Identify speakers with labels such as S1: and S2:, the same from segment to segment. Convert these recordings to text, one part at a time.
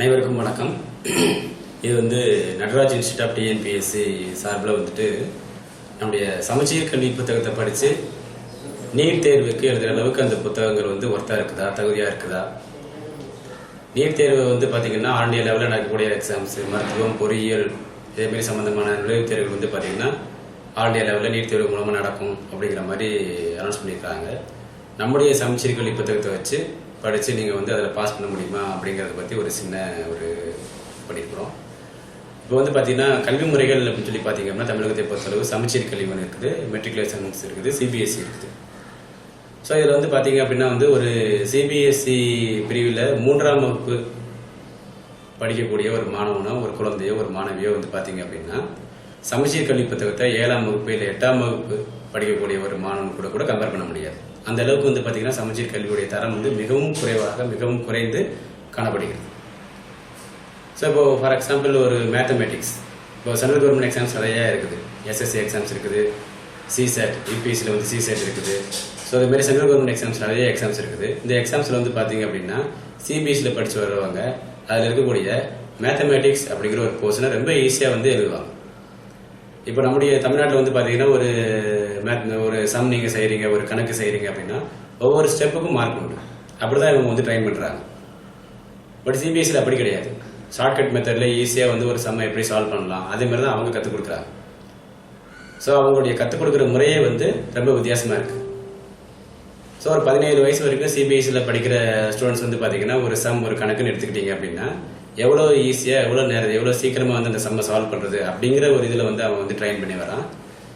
S1: அனைவருக்கும் வணக்கம். இது வந்து நடராஜ் இன்ஸ்டியூட் ஆஃப் டிஎன்பிஎஸ்சி சார்பில் வந்துட்டு நம்முடைய சமச்சீர் கல்வி புத்தகத்தை படித்து நீட் தேர்வுக்கு எழுதுகிற அளவுக்கு அந்த புத்தகங்கள் வந்து ஒர்த்தாக இருக்குதா தகுதியாக இருக்குதா? நீட் தேர்வு வந்து பார்த்தீங்கன்னா ஆன்லைன் லெவலில் நடக்கக்கூடிய எக்ஸாம்ஸ் மருத்துவம் பொறியியல் இதேமாரி சம்மந்தமான நுழைவுத் தேர்வுகள் வந்து பார்த்தீங்கன்னா ஆன்லைன் லெவலில் நீட் தேர்வு மூலமாக நடக்கும் அப்படிங்கிற மாதிரி அனௌன்ஸ் பண்ணியிருக்காங்க. நம்முடைய சமச்சீர் கல்வி புத்தகத்தை வச்சு படித்து நீங்கள் வந்து அதில் பாஸ் பண்ண முடியுமா அப்படிங்கிறத பற்றி ஒரு சின்ன ஒரு பண்ணியிருக்கிறோம் இப்போ வந்து பார்த்தீங்கன்னா கல்வி முறைகள் அப்படின்னு சொல்லி பார்த்தீங்க அப்படின்னா தமிழகத்தை பொறுத்தளவு சமச்சீர் கல்வி ஒன்று இருக்குது மெட்ரிகுலேஷன்ஸ் இருக்குது சிபிஎஸ்சி இருக்குது. ஸோ இதில் வந்து பார்த்தீங்க அப்படின்னா வந்து ஒரு சிபிஎஸ்சி பிரிவில் மூன்றாம் வகுப்பு படிக்கக்கூடிய ஒரு மாணவனோ ஒரு குழந்தையோ ஒரு மாணவியோ வந்து பார்த்தீங்க அப்படின்னா சமச்சீர் கல்வி புத்தகத்தை ஏழாம் வகுப்பு இல்லை எட்டாம் வகுப்பு படிக்கக்கூடிய ஒரு மாணவன் கூட கூட கம்பேர் பண்ண முடியாது. அந்த அளவுக்கு வந்து பார்த்தீங்கன்னா சமச்சீர் கல்வியுடைய தரம் வந்து மிகவும் குறைவாக மிகவும் குறைந்து காணப்படுகிறது. ஸோ இப்போ ஃபார் எக்ஸாம்பிள் ஒரு மேத்தமெட்டிக்ஸ் இப்போ சென்ட்ரல் கவர்மெண்ட் எக்ஸாம்ஸ் நிறையா இருக்குது. எஸ்எஸ்சி எக்ஸாம்ஸ் இருக்குது. சிசெட் யூபிஎஸ்சியில் வந்து சிசெட் இருக்குது. ஸோ அது மாதிரி சென்ட்ரல் கவர்மெண்ட் எக்ஸாம்ஸ் நிறைய எக்ஸாம்ஸ் இருக்குது. இந்த எக்ஸாம்ஸில் வந்து பார்த்தீங்க அப்படின்னா சிபிஎஸ்சியில் படித்து வர்றவங்க அதில் இருக்கக்கூடிய மேத்தமெட்டிக்ஸ் அப்படிங்கிற ஒரு போர்ஷனை ரொம்ப ஈஸியாக வந்து எழுதுவாங்க. இப்போ நம்முடைய தமிழ்நாட்டில் வந்து பார்த்தீங்கன்னா ஒரு மேத் ஒரு சம் நீங்கள் செய்கிறீங்க ஒரு கணக்கு செய்கிறீங்க அப்படின்னா ஒவ்வொரு ஸ்டெப்புக்கும் மார்க் உண்டு. அப்படி தான் இவங்க வந்து ட்ரைன் பண்ணுறாங்க பட் சிபிஎஸ்சியில் அப்படி கிடையாது. ஷார்ட்கட் மெத்தடில் ஈஸியாக வந்து ஒரு சம்மை எப்படி சால்வ் பண்ணலாம் அதே மாதிரி தான் அவங்க கற்றுக் கொடுக்குறாங்க. ஸோ அவங்களுடைய கற்றுக் கொடுக்குற முறையே வந்து ரொம்ப வித்தியாசமாக இருக்குது ஸோ ஒரு பதினேழு வயசு வரைக்கும் சிபிஎஸ்சியில் படிக்கிற ஸ்டூடெண்ட்ஸ் வந்து பார்த்தீங்கன்னா ஒரு சம் ஒரு கணக்குன்னு எடுத்துக்கிட்டீங்க அப்படின்னா எவ்வளோ ஈஸியாக எவ்வளோ நேரம் எவ்வளோ சீக்கிரமாக வந்து அந்த சம்மை சால்வ் பண்ணுறது அப்படிங்கிற ஒரு இதில் வந்து அவன் வந்து ட்ரைன் பண்ணி வரான்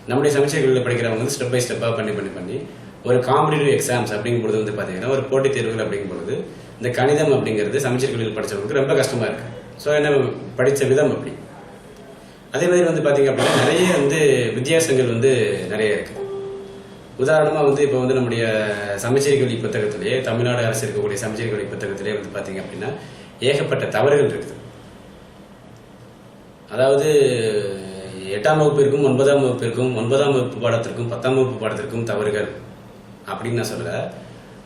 S1: நம்முடைய சமீட்சைகளில் படிக்கிறவங்க வந்து ஸ்டெப் பை ஸ்டெப்பாக பண்ணி பண்ணி பண்ணி ஒரு காம்படிட்டிவ் எக்ஸாம்ஸ் அப்படிங்கும்போது வந்து பார்த்தீங்கன்னா ஒரு போட்டித் தேர்வுகள் அப்படிங்கும்பொழுது இந்த கணிதம் அப்படிங்கிறது சமச்சீர்களில் படித்தவங்களுக்கு ரொம்ப கஷ்டமாக இருக்குது ஸோ என்ன படித்த விதம் அப்படி. அதே மாதிரி வந்து பார்த்தீங்க அப்படின்னா நிறைய வந்து வித்தியாசங்கள் வந்து நிறைய இருக்குது உதாரணமாக வந்து இப்போ வந்து நம்முடைய சமச்சீர் கல்வி புத்தகத்திலேயே தமிழ்நாடு அரசு இருக்கக்கூடிய சமச்சீர் கல்வி புத்தகத்திலேயே வந்து பார்த்தீங்க அப்படின்னா ஏகப்பட்ட தவறுகள் இருக்குது. அதாவது எட்டாம் வகுப்பிற்கும் ஒன்பதாம் வகுப்பிற்கும் ஒன்பதாம் வகுப்பு பாடத்திற்கும் பத்தாம் வகுப்பு பாடத்திற்கும் தவறுகள் அப்படின்னு நான் சொல்கிறேன்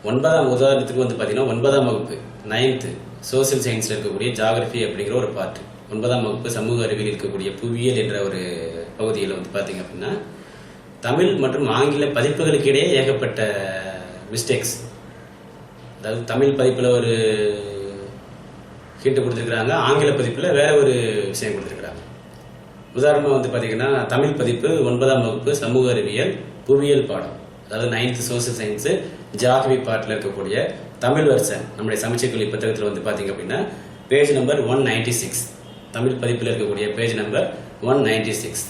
S1: ஒன்பதாம் உதாரணத்துக்கு வந்து பார்த்தீங்கன்னா ஒன்பதாம் வகுப்பு நைன்த்து சோசியல் சயின்ஸில் இருக்கக்கூடிய ஜாகிரபி அப்படிங்கிற ஒரு பார்ட் ஒன்பதாம் வகுப்பு சமூக அறிவியல் இருக்கக்கூடிய புவியியல் என்ற ஒரு பகுதியில் வந்து பார்த்தீங்க அப்படின்னா தமிழ் மற்றும் ஆங்கில பதிப்புகளுக்கு இடையே ஏகப்பட்ட மிஸ்டேக்ஸ் அதாவது தமிழ் பதிப்பில் ஒரு ஹிண்ட் கொடுத்துருக்குறாங்க ஆங்கில பதிப்பில் வேற ஒரு விஷயம் கொடுத்துருக்காங்க உதாரணமாக வந்து பார்த்தீங்கன்னா தமிழ் பதிப்பு ஒன்பதாம் வகுப்பு சமூக அறிவியல் புவியியல் பாடம். அதாவது நைன்த்து சோசியல் சயின்ஸு ஜாகவி பாட்டில் இருக்கக்கூடிய தமிழ் வருஷன் நம்முடைய சமச்சீர் கல்வி புத்தகத்தில் வந்து பார்த்தீங்க அப்படின்னா page number one ninety six Tamil பதிப்பில் இருக்கக்கூடிய page number one ninety six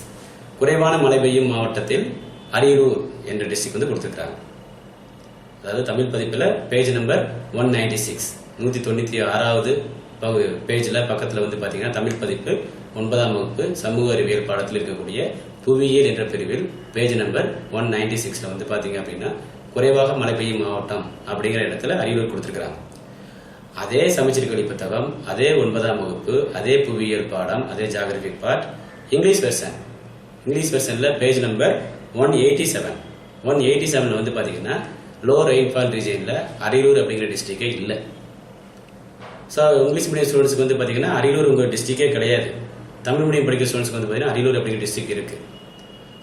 S1: குறைவான மழை பெய்யும் மாவட்டத்தில் அரியலூர் என்ற டிஸ்ட்ரிக்ட் வந்து கொடுத்துருக்காங்க அதாவது தமிழ் பதிப்பில் page number one ninety six நூற்றி தொண்ணூற்றி ஆறாவது பகு பேஜில் பக்கத்தில் வந்து பார்த்தீங்கன்னா தமிழ் பதிப்பு ஒன்பதாம் வகுப்பு சமூக அறிவியல் பாடத்தில் இருக்கக்கூடிய புவியியல் என்ற பிரிவில் பேஜ் நம்பர் ஒன் நைன்டி சிக்ஸில் வந்து பார்த்தீங்க அப்படின்னா குறைவாக மழை பெய்யும் மாவட்டம் அப்படிங்கிற இடத்துல அறிவுரை கொடுத்துருக்குறாங்க. அதே சமச்சீர் கல்வி புத்தகம் அதே ஒன்பதாம் வகுப்பு அதே புவியியல் பாடம் அதே geographic part English version English வெர்ஷனில் page number one eighty seven one eighty செவனில் வந்து பார்த்தீங்கன்னா லோ ரெயின்ஃபால் ரீஜனில் அரியலூர் அப்படிங்கிற டிஸ்ட்ரிக்டே இல்லை. ஸோ இங்கிலீஷ் மீடியம் ஸ்டூடெண்ட்ஸ்க்கு வந்து பார்த்தீங்கன்னா அரியலூர் உங்கள் டிஸ்ட்ரிக்டே கிடையாது. தமிழ் மீடியம் படிக்கிற ஸ்டூடெண்ட்ஸ்க்கு வந்து பார்த்தீங்கன்னா அரியலூர் அப்படிங்கிற டிஸ்ட்ரிக்ட் இருக்குது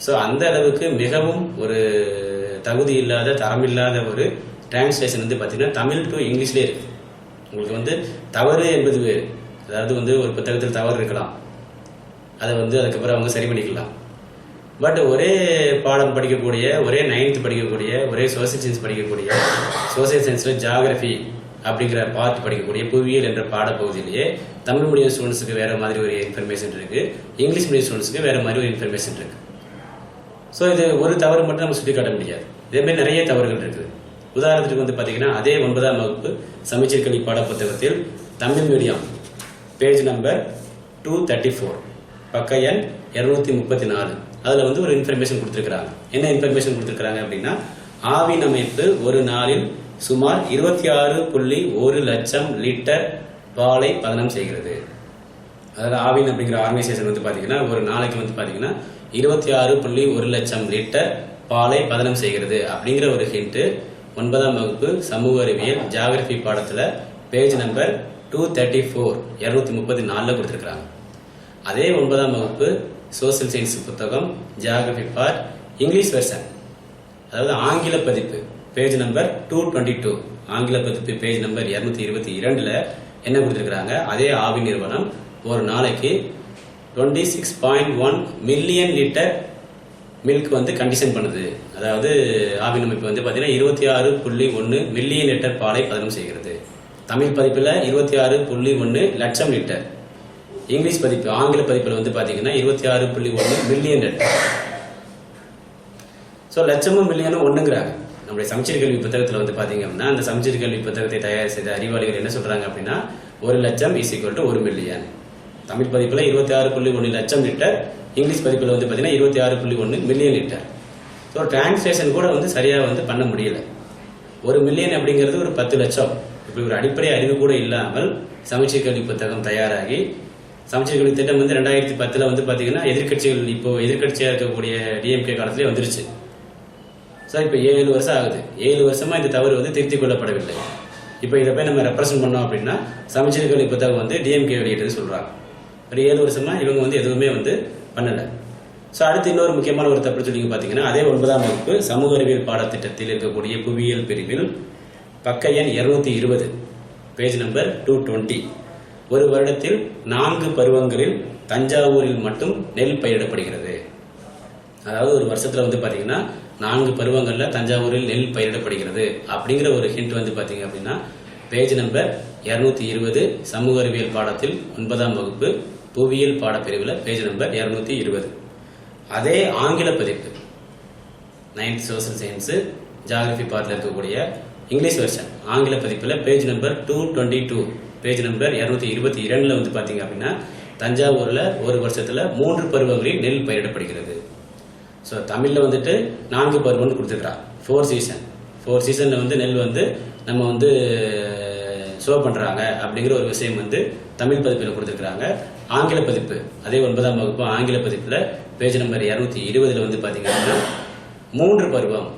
S1: ஸோ அந்த அளவுக்கு மிகவும் ஒரு தகுதி இல்லாத தரம் இல்லாத ஒரு டிரான்ஸ்லேஷன் வந்து பார்த்தீங்கன்னா தமிழ் டு இங்கிலீஷ்லேயே இருக்குது உங்களுக்கு வந்து தவறு என்பது வேறு. அதாவது வந்து ஒரு புத்தகத்தில் தவறு இருக்கலாம். அதை வந்து அதுக்கப்புறம் அவங்க சரி பண்ணிக்கலாம். பட் ஒரே பாடம் படிக்கக்கூடிய ஒரே நைன்த் படிக்கக்கூடிய ஒரே சோசியல் சயின்ஸ் படிக்கக்கூடிய சோசியல் சயின்ஸில் ஜாகிரபி அப்படிங்கிற பார்த்து படிக்கக்கூடிய புவியியல் என்ற பாடப்பகுதியிலேயே தமிழ் மீடியம் ஸ்டூடெண்ட்ஸுக்கு வேற மாதிரி ஒரு இன்ஃபர்மேஷன் இருக்கு. இங்கிலீஷ் மீடியம் ஸ்டூடெண்ட்ஸுக்கு வேற மாதிரி ஒரு இன்ஃபர்மேஷன் இருக்கு. ஸோ இது ஒரு தவறு மட்டும் நம்ம சுட்டி காட்ட முடியாது இதேமாதிரி நிறைய தவறுகள் இருக்குது உதாரணத்துக்கு வந்து பார்த்தீங்கன்னா அதே ஒன்பதாம் வகுப்பு சமச்சீர் கல்வி பாட புத்தகத்தில் Tamil medium page number two thirty four பக்க எண் இருநூத்தி முப்பத்தி நாலு. அதில் வந்து ஒரு இன்ஃபர்மேஷன் கொடுத்துருக்குறாங்க. என்ன இன்ஃபர்மேஷன் கொடுத்துருக்குறாங்க அப்படின்னா ஆவின் அமைப்பு ஒரு நாளில் சுமார் இருபத்தி ஆறு புள்ளி ஒரு லட்சம் லிட்டர் பாலை பதனம் செய்கிறது. அதாவது ஆவின் அப்படிங்கிற ஆர்கனைசேஷன் வந்து பார்த்தீங்கன்னா ஒரு நாளைக்கு வந்து பார்த்தீங்கன்னா இருபத்தி ஆறு புள்ளி ஒரு லட்சம் லிட்டர் பாலை பதனம் செய்கிறது அப்படிங்கிற ஒரு ஹிண்ட்டு ஒன்பதாம் வகுப்பு சமூக அறிவியல் ஜியாகிரபி பாடத்தில் page number two thirty four இரநூத்தி முப்பத்தி நாலில் கொடுத்துருக்குறாங்க. அதே ஒன்பதாம் வகுப்பு சோசியல் சயின்ஸ் புத்தகம் ஜியாகிரபி பார்ட் இங்கிலீஷ் வெர்ஷன். அதாவது ஆங்கில பதிப்பு. Page number two twenty two ஆங்கில பதிப்பு பேஜ் நம்பர் இரநூத்தி இருபத்தி இரண்டில் என்ன கொடுத்துருக்குறாங்க? அதே ஆவி நிறுவனம் ஒரு நாளைக்கு twenty six point one million litre milk வந்து கண்டிஷன் பண்ணுது. அதாவது ஆவின் அமைப்பு வந்து பார்த்தீங்கன்னா இருபத்தி ஆறு புள்ளி ஒன்று மில்லியன் லிட்டர் பாலை பதனம் செய்கிறது. தமிழ் பதிப்பில் இருபத்தி ஆறு புள்ளி ஒன்று லட்சம் லிட்டர் இங்கிலீஷ் பதிப்பு ஆங்கில பதிப்பில் வந்து பார்த்தீங்கன்னா இருபத்தி ஆறு புள்ளி ஒன்று மில்லியன் லிட்டர் ஸோ லட்சமும் மில்லியனும் ஒன்றுங்கிறாங்க நம்முடைய சமச்சீர் கல்வி புத்தகத்தில் வந்து பார்த்தீங்க அப்படின்னா அந்த சமச்சீர் கல்வி புத்தகத்தை தயார் செய்த அறிவாளிகள் என்ன சொல்கிறாங்க அப்படின்னா ஒரு லட்சம் இஸ் ஈக்குவல் டு ஒரு மில்லியன் தமிழ் பதிப்பில் இருபத்தி ஆறு புள்ளி ஒன்று லட்சம் லிட்டர் இங்கிலீஷ் பதிப்பில் வந்து பார்த்தீங்கன்னா இருபத்தி ஆறு புள்ளி ஒன்று மில்லியன் லிட்டர் ஸோ டிரான்ஸ்லேஷன் கூட வந்து சரியாக வந்து பண்ண முடியல. ஒரு மில்லியன் அப்படிங்கிறது ஒரு பத்து லட்சம். இப்படி ஒரு அடிப்படை அறிவு கூட இல்லாமல் சமச்சீர் கல்வி புத்தகம் தயாராகி சமச்சீர் கல்வி திட்டம் வந்து ரெண்டாயிரத்தி பத்தில் வந்து பார்த்தீங்கன்னா எதிர்க்கட்சிகள் இப்போ எதிர்க்கட்சியாக இருக்கக்கூடிய டிஎம்கே காலத்திலே வந்துருச்சு. சார் இப்போ ஏழு வருஷம் ஆகுது. ஏழு வருஷமாக இந்த தவறு வந்து திருத்திக் கொள்ளப்படவில்லை. இப்போ இதை போய் நம்ம ரெப்ரசென்ட் பண்ணோம் அப்படின்னா சமச்சீர் கல்வி புத்தகம் வந்து டிஎம்கே வெளியிட்டது சொல்கிறாங்க ஒரு ஏழு வருஷமாக இவங்க வந்து எதுவுமே வந்து பண்ணலை. ஸோ அடுத்து இன்னொரு முக்கியமான ஒரு தப்பு சொல்லி பார்த்தீங்கன்னா அதே ஒன்பதாம் வகுப்பு சமூக அறிவியல் பாடத்திட்டத்தில் இருக்கக்கூடிய புவியியல் பிரிவில் பக்க எண் இருநூத்தி இருபது பேஜ் நம்பர் டூ டுவெண்ட்டி ஒரு வருடத்தில் நான்கு பருவங்களில் தஞ்சாவூரில் மட்டும் நெல் பயிரிடப்படுகிறது. அதாவது ஒரு வருஷத்தில் வந்து பார்த்தீங்கன்னா நான்கு பருவங்களில் தஞ்சாவூரில் நெல் பயிரிடப்படுகிறது. அப்படிங்கிற ஒரு ஹிண்ட் வந்து பார்த்தீங்க அப்படின்னா பேஜ் நம்பர் 220 இருபது சமூக அறிவியல் பாடத்தில் ஒன்பதாம் வகுப்பு புவியியல் பாடப்பிரிவில் பேஜ் நம்பர் 220 இருபது. அதே ஆங்கில பதிப்பு நைன்த் சோசியல் சயின்ஸு ஜாகிரபி பார்ட்டில் இருக்கக்கூடிய இங்கிலீஷ் வெர்ஷன் ஆங்கில பதிப்பில் page number two twenty two page number இரநூத்தி இருபத்தி இரண்டில் வந்து பார்த்தீங்க அப்படின்னா தஞ்சாவூரில் ஒரு வருஷத்தில் மூன்று பருவங்களில் நெல் பயிரிடப்படுகிறது. ஸோ தமிழில் வந்துட்டு நான்கு பருவம்னு கொடுத்துருக்குறான் ஃபோர் சீசன் ஃபோர் சீசனில் வந்து நெல் வந்து நம்ம வந்து ஷோ பண்ணுறாங்க அப்படிங்கிற ஒரு விஷயம் வந்து தமிழ் பதிப்பில் கொடுத்துருக்குறாங்க. ஆங்கில பதிப்பு. அதே ஒன்பதாம் வகுப்பு ஆங்கில பதிப்பில் பேஜ் நம்பர் இரநூத்தி இருபதில் வந்து பார்த்தீங்க அப்படின்னா மூன்று பருவம்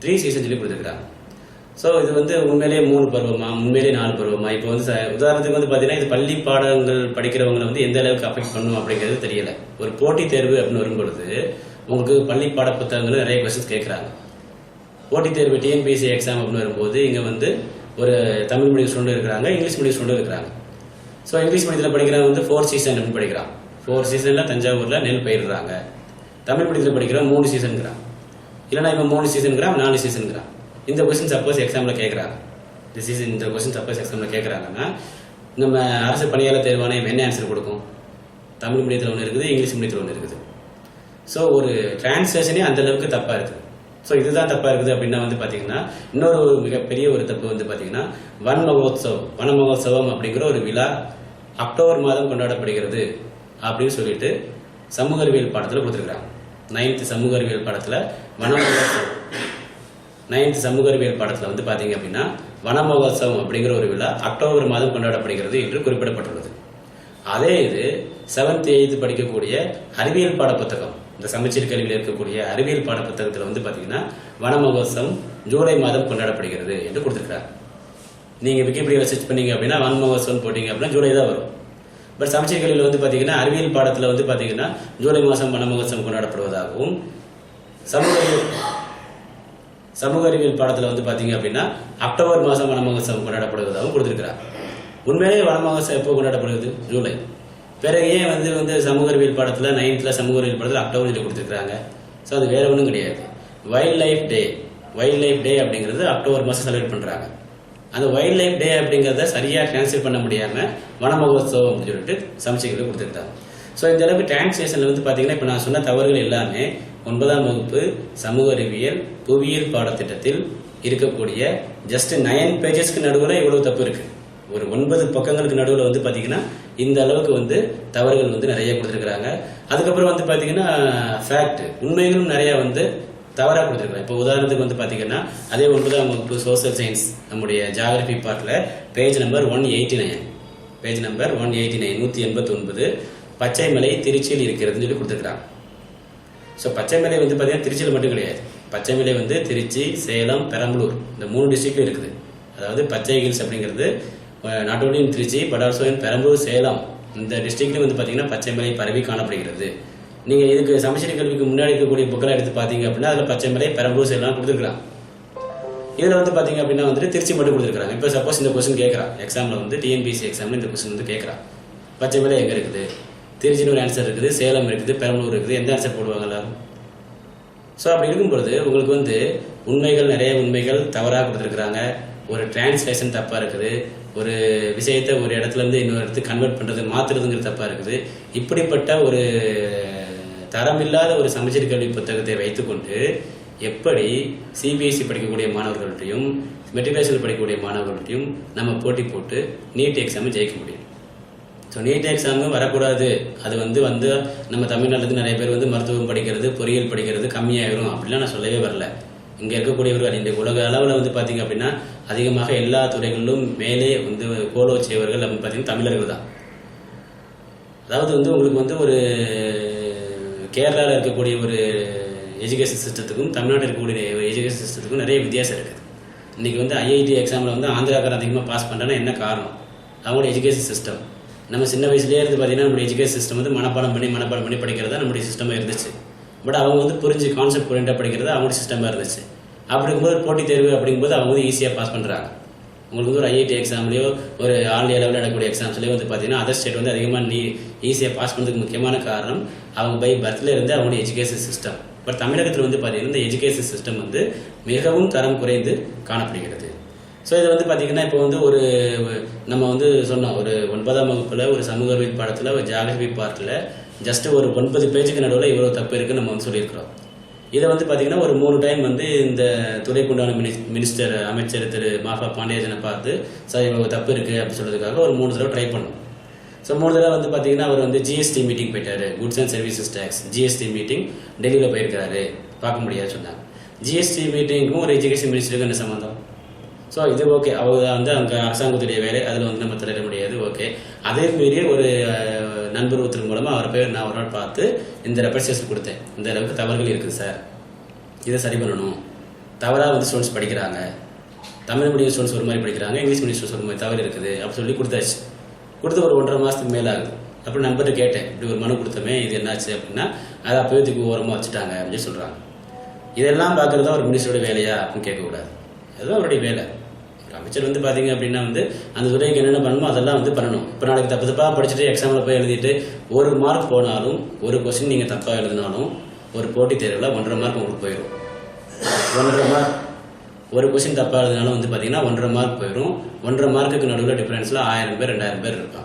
S1: த்ரீ சீசன் சொல்லி கொடுத்துருக்குறாங்க. ஸோ இது வந்து உண்மையிலேயே மூணு பருவமா? உண்மையிலேயே நாலு பருவமா? இப்போ வந்து ச- உதாரணத்துக்கு வந்து பார்த்தீங்கன்னா இது பள்ளி பாடங்கள் படிக்கிறவங்களை வந்து எந்த அளவுக்கு அஃபெக்ட் பண்ணும் அப்படிங்கிறது தெரியல. ஒரு போட்டித் தேர்வு அப்படின்னு வரும்பொழுது உங்களுக்கு பள்ளி பாட புத்தகங்கள் நிறைய கொஸ்டின்ஸ் கேட்குறாங்க போட்டித் தேர்வு டிஎன்பிஎஸ்சி எக்ஸாம் அப்படின்னு வரும்போது இங்கே வந்து ஒரு தமிழ் மீடியம் ஸ்டூடெண்ட் இருக்கிறாங்க இங்கிலீஷ் மீடியம் ஸ்டூடெண்ட் இருக்கிறாங்க. ஸோ இங்கிலீஷ் மீடியத்தில் படிக்கிறவங்க வந்து ஃபோர் சீசன் அப்படின்னு படிக்கிறான். ஃபோர் சீசனில் தஞ்சாவூரில் நெல் பயிரிடுறாங்க தமிழ் மீடியத்தில் படிக்கிறவன் மூணு சீசனுங்கிறான் இல்லைனா இவன் மூணு சீசனுங்கிறான் நாலு சீசனுங்கிறான் இந்த கொஸ்டின் சப்போஸ் எக்ஸாமில் கேட்குறாங்க இந்த சீசன் இந்த கொஸ்டின் சப்போஸ் எக்ஸாமில் கேட்குறாங்கன்னா நம்ம அரசு பணியாளர் தேர்வாணையம் என்ன ஆன்சர் கொடுக்கும்? தமிழ் மீடியத்தில் ஒன்று இருக்குது இங்கிலீஷ் மீடியத்தில் ஒன்று இருக்குது. ஸோ ஒரு டிரான்ஸ்லேஷனே அந்த அளவுக்கு தப்பா இருக்குது ஸோ இதுதான் தப்பா இருக்குது அப்படின்னா வந்து பாத்தீங்கன்னா இன்னொரு ஒரு மிகப்பெரிய ஒரு தப்பு வந்து பாத்தீங்கன்னா வன் மகோத்சவம் வன மகோத்சவம் அப்படிங்கிற ஒரு விழா அக்டோபர் மாதம் கொண்டாடப்படுகிறது அப்படின்னு சொல்லிட்டு சமூக அறிவியல் பாடத்தில் கொடுத்துருக்காங்க நைன்த் சமூக அறிவியல் பாடத்தில் வன மகோத்சவம். நைன்த் சமூக அறிவியல் பாடத்தில் வந்து பாத்தீங்க அப்படின்னா வன மகோத்சவம் அப்படிங்கிற ஒரு விழா அக்டோபர் மாதம் கொண்டாடப்படுகிறது என்று குறிப்பிடப்பட்டுள்ளது. அதே இது செவன்த் எய்த் படிக்கக்கூடிய அறிவியல் பாட புத்தகம் இந்த சமச்சீர் கல்வியில் இருக்கக்கூடிய அறிவியல் பாட புத்தகத்தில் வந்து பார்த்தீங்கன்னா வனமகோத்சவம் ஜூலை மாதம் கொண்டாடப்படுகிறது என்று கொடுத்துருக்காங்க நீங்கள் விக்கிபீடியா சர்ச் பண்ணீங்க அப்படின்னா வனமகோத்சவம் போட்டிங்க போட்டீங்க அப்படின்னா ஜூலை தான் வரும். பட் சமச்சீர் கல்வியில் வந்து பார்த்தீங்கன்னா அறிவியல் பாடத்தில் வந்து பார்த்தீங்கன்னா ஜூலை மாதம் வனமகோத்சவம் கொண்டாடப்படுவதாகவும் சமூக சமூக அறிவியல் பாடத்தில் வந்து பார்த்தீங்க அப்படின்னா அக்டோபர் மாதம் வனமகோத்சவம் கொண்டாடப்படுவதாகவும் கொடுத்துருக்கிறார். உண்மையிலேயே வனமகோத்சவம் எப்போ கொண்டாடப்படுவது ஜூலை. பிறகு ஏன் வந்து வந்து சமூக அறிவியல் பாடத்தில் நைன்த்தில் சமூக அறிவியல் பாடத்தில் அக்டோபர் சொல்லி கொடுத்துருக்காங்க ஸோ அது வேற ஒன்றும் கிடையாது. Wild life day wild life day அப்படிங்கிறது அக்டோபர் மாதம் செலிப்ரேட் பண்ணுறாங்க அந்த வைல்ட் லைஃப் டே அப்படிங்கிறத சரியாக கேன்சல் பண்ண முடியாமல் வன மகோத்சவம் அப்படின்னு சொல்லிட்டு சமைச்சிக்கிட்டு கொடுத்துருக்காங்க. ஸோ இந்த அளவுக்கு டிரான்ஸ்லேஷனில் வந்து பார்த்தீங்கன்னா இப்போ நான் சொன்ன தவறுகள் எல்லாமே ஒன்பதாம் வகுப்பு சமூக அறிவியல் புவியியல் பாடத்திட்டத்தில் இருக்கக்கூடிய ஜஸ்ட் நயன் பேஜஸ்க்கு நடுவில் இவ்வளவு தப்பு இருக்குது ஒரு ஒன்பது பக்கங்களுக்கு நடுவில் வந்து பார்த்தீங்கன்னா இந்த அளவுக்கு வந்து தவறுகள் வந்து நிறைய கொடுத்துருக்குறாங்க. அதுக்கப்புறம் வந்து பார்த்தீங்கன்னா ஃபேக்ட் உண்மைகளும் நிறையா வந்து தவறாக கொடுத்துருக்காங்க இப்போ உதாரணத்துக்கு வந்து பார்த்தீங்கன்னா அதே ஒன்பதாம் வகுப்பு சோசியல் சயின்ஸ் நம்முடைய ஜாகிரபி பார்ட்டில் page number one eighty nine page number one eighty nine நூற்றி எண்பத்தி ஒன்பது பச்சைமலை திருச்சியில் இருக்கிறதுன்னு சொல்லி கொடுத்துருக்குறாங்க. ஸோ பச்சைமலை வந்து பார்த்தீங்கன்னா திருச்சியில் மட்டும் கிடையாது. பச்சைமலை வந்து திருச்சி சேலம் பெரம்பலூர் இந்த மூணு டிஸ்ட்ரிக்ட்லையும் இருக்குது. அதாவது பச்சை ஹில்ஸ் அப்படிங்கிறது not only in Trichy but also in Perambur Salem இந்த டிஸ்ட்ரிக்ட்லையும் வந்து பார்த்தீங்கன்னா பச்சை மலை பரவி காணப்படுகிறது. நீங்கள் இதுக்கு சமச்சீர் கல்விக்கு முன்னாடி இருக்கக்கூடிய புக்கெல்லாம் எடுத்து பார்த்தீங்க அப்படின்னா அதில் பச்சை மலை பெரம்பூர் சேலம் கொடுத்துருக்காங்க இதில் வந்து பார்த்தீங்க அப்படின்னா வந்துட்டு திருச்சி மட்டும் கொடுத்துருக்காங்க இப்போ சப்போஸ் இந்த கொஸ்டின் கேட்குறான் எக்ஸாமில் வந்து டிஎன்பிசி எக்ஸாமில் இந்த கொஸ்டின் வந்து கேட்குறான் பச்சை மலை எங்கே இருக்குது? திருச்சின்னு ஒரு ஆன்சர் இருக்குது சேலம் இருக்குது பெரம்பலூர் இருக்குது. எந்த ஆன்சர் போடுவாங்க எல்லாரும்? ஸோ அப்படி இருக்கும்பொழுது உங்களுக்கு வந்து உண்மைகள் நிறைய உண்மைகள் தவறாக கொடுத்துருக்குறாங்க. ஒரு டிரான்ஸ்லேஷன் தப்பாக இருக்குது. ஒரு விஷயத்தை ஒரு இடத்துல இருந்து இன்னொரு இடத்துக்கு கன்வெர்ட் பண்ணுறது மாத்துறதுங்கிற தப்பாக இருக்குது. இப்படிப்பட்ட ஒரு தரமில்லாத ஒரு சமச்சீர் கல்வி புத்தகத்தை வைத்துக்கொண்டு எப்படி சிபிஎஸ்சி படிக்கக்கூடிய மாணவர்கள்ட்டையும் மெட்ரிகுலேஷன் படிக்கக்கூடிய மாணவர்கள்ட்டையும் நம்ம போட்டி போட்டு நீட் எக்ஸாமை ஜெயிக்க முடியும். ஸோ நீட் எக்ஸாமு வரக்கூடாது. அது வந்து வந்து நம்ம தமிழ்நாட்டிலேருந்து நிறைய பேர் வந்து மருத்துவம் படிக்கிறது பொறியியல் படிக்கிறது கம்மியாயிரும். அப்படிலாம் நான் சொல்லவே வரல. இங்கே இருக்கக்கூடியவர்கள் இன்றைக்கு உலக அளவில் வந்து பார்த்தீங்க அப்படின்னா அதிகமாக எல்லா துறைகளிலும் மேலே வந்து கோல வச்சவர்கள் அப்படின்னு பார்த்தீங்கன்னா தமிழர்கள் தான். அதாவது வந்து உங்களுக்கு வந்து ஒரு கேரளாவில் இருக்கக்கூடிய ஒரு எஜுகேஷன் சிஸ்டத்துக்கும் தமிழ்நாட்டில் இருக்கக்கூடிய எஜுகேஷன் சிஸ்டத்துக்கும் நிறைய வித்தியாசம் இருக்குது இன்றைக்கி வந்து ஐஐடி எக்ஸாமில் வந்து ஆந்திராக்காரன் அதிகமாக பாஸ் பண்ணுறேன்னா என்ன காரணம்? அவங்களோட எஜுகேஷன் சிஸ்டம். நம்ம சின்ன வயசுலேயே இருந்து பார்த்தீங்கன்னா நம்மளுடைய எஜுகேஷன் சிஸ்டம் வந்து மனப்பாடம் பண்ணி மனப்பாடம் பண்ணி படிக்கிறது தான் நம்முடைய சிஸ்டமாக இருந்துச்சு. பட் அவங்க வந்து புரிஞ்சு கான்செப்ட் ஓரியண்டாக படிக்கிறது அவங்களோட சிஸ்டமாக இருந்துச்சு. அப்படிங்கும்போது போட்டித் தேர்வு அப்படிங்கும்போது அவங்க வந்து ஈஸியாக பாஸ் பண்ணுறாங்க உங்களுக்கு வந்து ஒரு ஐஐடி எக்ஸாம்லேயோ ஒரு ஆன்லைன் லெவலில் நடக்கக்கூடிய எக்ஸாம்ஸ்லேயோ வந்து பார்த்தீங்கன்னா அதர் ஸ்டேட் வந்து அதிகமாக நீ ஈஸியாக பாஸ் பண்ணுறதுக்கு முக்கியமான காரணம் அவங்க பை பர்த்ல இருந்து அவங்களுடைய எஜுகேஷன் சிஸ்டம் பட் தமிழகத்தில் வந்து பார்த்தீங்கன்னா இந்த எஜுகேஷன் சிஸ்டம் வந்து மிகவும் தரம் குறைந்து காணப்படுகிறது. ஸோ இது வந்து பார்த்தீங்கன்னா இப்போ வந்து ஒரு நம்ம வந்து சொன்னோம் ஒரு ஒன்பதாம் வகுப்பில் ஒரு சமூக அறிவியல் பாடத்தில் ஒரு ஜாகிரபி பார்ட்டில் ஜஸ்ட் ஒரு ஒன்பது பேஜுக்கு நடுவில் இவ்வளோ தப்பு இருக்குன்னு நம்ம வந்து சொல்லியிருக்கிறோம். இதை வந்து பார்த்தீங்கன்னா ஒரு மூணு டைம் வந்து இந்த துறைக்குண்டான மினி மினிஸ்டர் அமைச்சர் திரு மாஃபா பாண்டியராஜனை பார்த்து சார் இவ்வளோ தப்பு இருக்குது அப்படின்னு சொல்கிறதுக்காக ஒரு மூணு தடவை ட்ரை பண்ணோம். ஸோ மூணு தடவை வந்து பார்த்தீங்கன்னா அவர் வந்து ஜிஎஸ்டி மீட்டிங் போயிட்டாரு. Goods and services tax GST meeting டெல்லியில் போயிருக்காரு பார்க்க முடியாது சொன்னாங்க. ஜிஎஸ்டி மீட்டிங்க்கும் ஒரு எஜுகேஷன் மினிஸ்டருக்கும் என்ன சம்மந்தம் ஸோ இது ஓகே அவங்க வந்து அங்கே அரசாங்கத்துடைய வேலை. அதில் வந்து நம்ம தலையிட முடியாது. ஓகே அதே மீறி ஒரு நண்பர் ஒருத்தர் மூலமாக அவரை போய் நான் ஒரு நாள் பார்த்து இந்த ரெப்ரசேஷன் கொடுத்தேன். இந்த அளவுக்கு தவறுகள் இருக்குது சார் இதை சரி பண்ணணும். தவறாக வந்து ஸ்டூடெண்ட்ஸ் படிக்கிறாங்க. தமிழ் மீடியம் ஸ்டூடெண்ட்ஸ் ஒரு மாதிரி படிக்கிறாங்க இங்கிலீஷ் மீடியம் ஸ்டூடெண்ட்ஸ் ஒரு மாதிரி தவறு இருக்குது அப்படி சொல்லி கொடுத்தாச்சு. கொடுத்து ஒரு ஒன்றரை மாதத்துக்கு மேலே ஆகுது. அப்புறம் நண்பர்கிட்ட கேட்டேன் இப்படி ஒரு மனு கொடுத்தோமே இது என்னாச்சு? அப்படின்னா அதை அப்போயே தூக்கி ஓரமாக வச்சுட்டாங்க அப்படின்னு சொல்கிறாங்க இதெல்லாம் பார்க்குறது தான் ஒரு மினிஸ்டரோட வேலையா அப்படின்னு கேட்கக்கூடாது. அதுதான் அவருடைய வேலை. அமைச்சர் வந்து பார்த்தீங்க அப்படின்னா வந்து அந்த துறைக்கு என்னென்ன பண்ணணுமோ அதெல்லாம் வந்து பண்ணணும். இப்போ நாளைக்கு தப்பு தப்பாக படிச்சுட்டு எக்ஸாமில் போய் எழுதிட்டு ஒரு மார்க் போனாலும் ஒரு கொஸ்டின் நீங்கள் தப்பாக எழுதினாலும் ஒரு போட்டித் தேர்வில் ஒன்றரை மார்க் உங்களுக்கு போயிடும் ஒன்றரை மார்க் ஒரு கொஸ்டின் தப்பாக எழுதினாலும் வந்து பார்த்தீங்கன்னா ஒன்றரை மார்க் போயிடும் ஒன்றரை மார்க்குக்கு நடுவில் டிஃப்ரென்ஸில் ஆயிரம் பேர் ரெண்டாயிரம் பேர் இருப்பாங்க.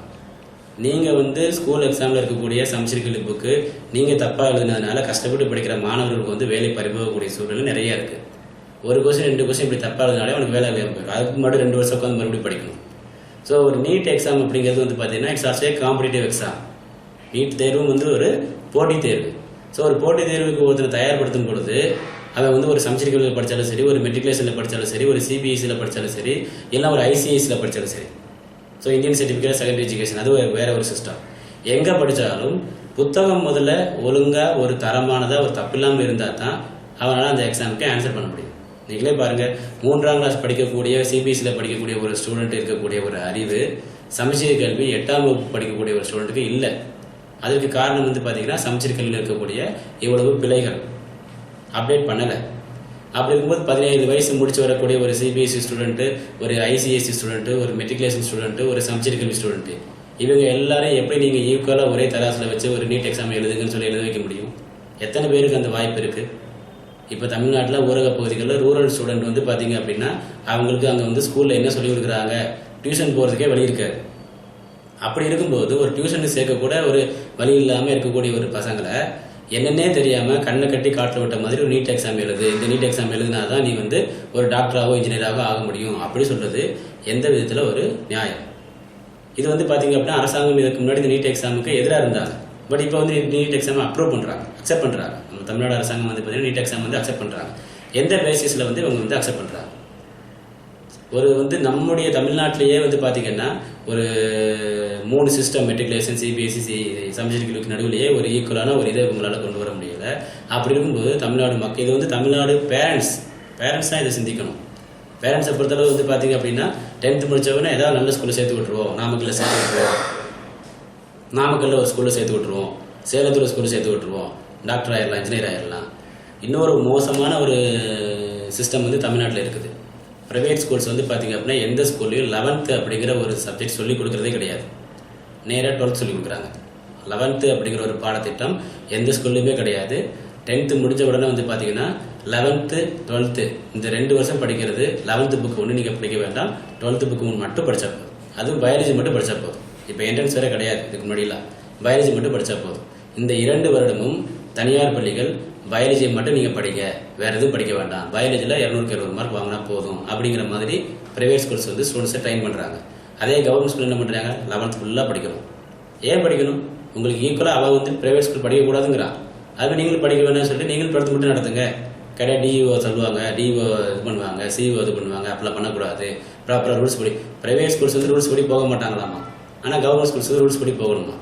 S1: நீங்கள் வந்து ஸ்கூல் எக்ஸாமில் இருக்கக்கூடிய சமச்சீர்கல்வி புக்கு நீங்கள் தப்பாக எழுதினதுனால கஷ்டப்பட்டு படிக்கிற மாணவர்களுக்கு வந்து வேலை பறிபோகக்கூடிய சூழ்நிலை நிறைய இருக்குது ஒரு கொஸ்டின் ரெண்டு கொஸ்டின் இப்படி தப்பாக எழுதினாலே அவனுக்கு வேலை வேறு போயிடும் அதுக்கு மட்டும் ரெண்டு வருஷம் உட்காந்து மறுபடியும் படிக்கணும். ஸோ ஒரு நீட் எக்ஸாம் அப்படிங்கிறது வந்து பார்த்தீங்கன்னா it's also competitive exam NEET தேர்வும் வந்து ஒரு போட்டித் தேர்வு. ஸோ ஒரு போட்டித் தேர்வுக்கு ஒருத்தர் தயார்படுத்தும் பொழுது அவன் வந்து ஒரு சமச்சீர்களில் படித்தாலும் சரி ஒரு மெட்ரிகுலேஷனில் படித்தாலும் சரி ஒரு சிபிஎஸ்சியில் படித்தாலும் சரி இல்லை ஒரு ஐசிஐசியில் படித்தாலும் சரி. So Indian certificate secondary education அது ஒரு- வேற ஒரு சிஸ்டம் எங்கே படித்தாலும் புத்தகம் முதல்ல ஒழுங்காக ஒரு தரமானதாக ஒரு தப்பு இல்லாமல் இருந்தால் தான் அவனால் அந்த எக்ஸாமுக்கு ஆன்சர் பண்ண முடியும். நீங்களே பாருங்கள் மூன்றாம் கிளாஸ் படிக்கக்கூடிய சிபிஎஸ்சியில் படிக்கக்கூடிய ஒரு ஸ்டூடெண்ட் இருக்கக்கூடிய ஒரு அறிவு சமச்சீர் கல்வி எட்டாம் வகுப்பு படிக்கக்கூடிய ஒரு ஸ்டூடெண்ட்டுக்கு இல்லை. அதற்கு காரணம் வந்து பார்த்தீங்கன்னா சமச்சீர் கல்வியில் இருக்கக்கூடிய இவ்வளவு பிழைகள். அப்டேட் பண்ணலை. அப்படி இருக்கும்போது பதினேழு வயசு முடிச்சு வரக்கூடிய ஒரு சிபிஎஸ்சி ஸ்டூடெண்ட்டு ஒரு ஐசிஎஸ்சி ஸ்டூடெண்ட்டு ஒரு மெட்ரிகுலேஷன் ஸ்டூடெண்ட்டு ஒரு சமச்சீர் கல்வி ஸ்டூடெண்ட்டு இவங்க எல்லாரும் எப்படி நீங்கள் ஈக்குவலாக ஒரே தராசில் வச்சு ஒரு நீட் எக்ஸாம் எழுதுங்கன்னு சொல்லி எழுத வைக்க முடியும்? எத்தனை பேருக்கு அந்த வாய்ப்பு இருக்குது இப்போ தமிழ்நாட்டில் ஊரக பகுதிகளில் ரூரல் ஸ்டூடெண்ட் வந்து பார்த்தீங்க அப்படின்னா அவங்களுக்கு அங்கே வந்து ஸ்கூலில் என்ன சொல்லி கொடுக்குறாங்க? டியூஷன் போகிறதுக்கே வழி இருக்காது. அப்படி இருக்கும்போது ஒரு டியூஷனுக்கு சேர்க்கக்கூட ஒரு வழி இல்லாமல் இருக்கக்கூடிய ஒரு பசங்களை என்னன்னே தெரியாமல் கண்ணை கட்டி காட்டில் விட்ட மாதிரி ஒரு நீட் எக்ஸாம் எழுது. இந்த நீட் எக்ஸாம் எழுதுனா தான் நீ வந்து ஒரு டாக்டராகவோ இன்ஜினியராகவோ ஆக முடியும். அப்படி சொல்கிறது எந்த விதத்தில் ஒரு நியாயம்? இது வந்து பார்த்தீங்க அப்படின்னா அரசாங்கம் இதுக்கு முன்னாடி இந்த நீட் எக்ஸாமுக்கு எதிராக இருந்தாங்க. பட் இப்போ வந்து நீட் எக்ஸாம் அப்ரூவ் பண்ணுறாங்க அக்செப்ட் பண்ணுறாங்க தமிழ்நாடு அரசாங்கம் வந்து பார்த்தீங்கன்னா நீட் எக்ஸாம் வந்து அக்செப்ட் பண்ணுறாங்க எந்த பேசிஸில் வந்து இவங்க வந்து அக்செப்ட் பண்ணுறாங்க ஒரு வந்து நம்முடைய தமிழ்நாட்டிலேயே வந்து பார்த்தீங்கன்னா ஒரு மூணு சிஸ்டம் மெட்ரிகுலேஷன் சிபிஎஸ்சி சமச்சீர்களுக்கு நடுவிலேயே ஒரு ஈக்குவலான ஒரு இதை உங்களால் கொண்டு வர முடியல. அப்படி இருக்கும்போது தமிழ்நாடு மக்கள் இது வந்து தமிழ்நாடு பேரண்ட்ஸ் பேரண்ட்ஸ் தான் இதை சிந்திக்கணும். பேரண்ட்ஸை பொறுத்தளவு வந்து பார்த்தீங்க அப்படின்னா டென்த்து முடிச்சவொடனே ஏதாவது நல்ல ஸ்கூலில் சேர்த்து விட்டுருவோம். நாமக்கல்ல சேர்த்து விட்ருவோம் நாமக்கல்ல ஒரு ஸ்கூலில் சேர்த்து விட்டுருவோம். சேலத்தில் ஒரு ஸ்கூலில் சேர்த்து விட்டுருவோம். டாக்டர் ஆயிடலாம் இன்ஜினியர் ஆயிடலாம் இன்னொரு மோசமான ஒரு சிஸ்டம் வந்து தமிழ்நாட்டில் இருக்குது. ப்ரைவேட் ஸ்கூல்ஸ் வந்து பார்த்தீங்க அப்படின்னா எந்த ஸ்கூல்லையும் லெவன்த்து அப்படிங்கிற ஒரு சப்ஜெக்ட் சொல்லி கொடுக்குறதே கிடையாது. நேராக டுவெல்த் சொல்லி கொடுக்குறாங்க. லெவன்த்து அப்படிங்கிற ஒரு பாடத்திட்டம் எந்த ஸ்கூல்லையுமே கிடையாது. டென்த்து முடிஞ்ச உடனே வந்து பார்த்தீங்கன்னா லெவன்த்து டுவெல்த்து இந்த ரெண்டு வருஷம் படிக்கிறது லெவன்த்து புக்கு ஒன்று நீங்கள் படிக்க வேண்டாம். டுவெல்த்து புக்கு மட்டும் படித்தா போதும். அதுவும் பயாலஜி மட்டும் படித்தா போதும். இப்போ என்ட்ரன்ஸ் வேறு கிடையாது இதுக்கு முன்னாடிலாம் பயாலஜி மட்டும் படித்தா போதும். இந்த இரண்டு வருடமும் தனியார் பள்ளிகள் பயாலஜியை மட்டும் நீங்கள் படிங்க. வேறு எதுவும் படிக்க வேண்டாம். பயாலஜியில் இரநூறுக்கு இருபது மார்க் வாங்கினா போதும். அப்படிங்கிற மாதிரி ப்ரைவேட் ஸ்கூல்ஸ் வந்து ஸ்டூடெண்ட்ஸை ட்ரைன் பண்ணுறாங்க அதே கவர்மெண்ட் ஸ்கூல் என்ன பண்ணுறாங்க லெவன்த் ஃபுல்லாக படிக்கணும். ஏன் படிக்கணும்? உங்களுக்கு ஈக்குவலாக அவன் வந்து ப்ரைவேட் ஸ்கூல் படிக்கக்கூடாதுங்கிறான் அது நீங்களும் படிக்க வேணாம்னு சொல்லிட்டு நீங்களும் படுத்து மட்டும் நடத்துங்க. கிடையாது டிஇஓ சொல்லுவாங்க. டிஓ இது பண்ணுவாங்க. சிஇஓ இது பண்ணுவாங்க. அப்படிலாம் பண்ணக்கூடாது. ப்ராப்பராக ரூல்ஸ் படி ப்ரைவேட் ஸ்கூல்ஸ் வந்து ரூல்ஸ் படி போக மாட்டாங்களாமா? ஆனால் கவர்மெண்ட் ஸ்கூல்ஸ் வந்து ரூல்ஸ் படி போகணுமா?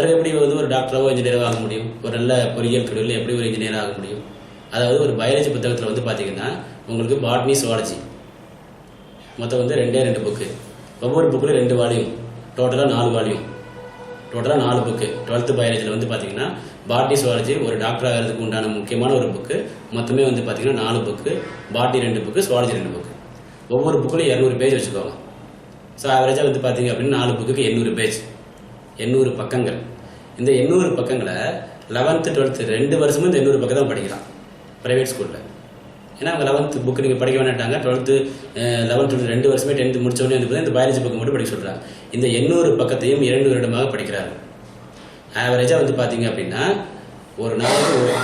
S1: பிறகு எப்படி வந்து ஒரு டாக்டரோ இன்ஜினியரோ ஆக முடியும்? ஒரு நல்ல பொறியியல் கல்லூரியில் எப்படி ஒரு இன்ஜினியர் ஆக முடியும்? அதாவது ஒரு பயாலஜி புத்தகத்தில் வந்து பார்த்தீங்கன்னா உங்களுக்கு பாட்னி சுவாலஜி மொத்தம் வந்து ரெண்டே ரெண்டு புக்கு ஒவ்வொரு புக்கில் ரெண்டு வால்யூம் டோட்டலாக நாலு வால்யூம் டோட்டலாக நாலு புக்கு டுவெல்த்து பயாலஜியில் வந்து பார்த்தீங்கன்னா பாட்னி சுவாலஜி ஒரு டாக்டர் ஆகிறதுக்கு உண்டான முக்கியமான ஒரு புக்கு மொத்தமே வந்து பார்த்தீங்கன்னா நாலு புக்கு பாட்னி ரெண்டு புக்கு சுவாலஜி ரெண்டு புக்கு ஒவ்வொரு புக்கில் இரநூறு பேஜ் வச்சுக்கோங்க. ஸோ ஆவரேஜாக வந்து பார்த்தீங்க அப்படின்னா நாலு புக்குக்கு எண்ணூறு பேஜ் எண்ணூறு பக்கங்கள். இந்த எண்ணூறு பக்கங்களை லெவன்த்து டுவெல்த்து ரெண்டு வருஷமும் இந்த எண்ணூறு பக்கம் தான் படிக்கலாம் ப்ரைவேட் ஸ்கூலில் ஏன்னா அவங்க லெவன்த்து புக்கு நீங்கள் படிக்க வேண்டாட்டாங்க டுவெல்த்து லெவன்த் டுவெல்த் ரெண்டு வருஷமே டென்த்து முடிச்சோடனே வந்து பார்த்தீங்கன்னா இந்த பயாலஜி புக்கு மட்டும் படிக்க சொல்கிறாங்க இந்த எண்ணூறு பக்கத்தையும் இரண்டு வருடமாக படிக்கிறார்கள் ஆவரேஜாக வந்து பார்த்தீங்க அப்படின்னா ஒரு நாளைக்கு ஒரு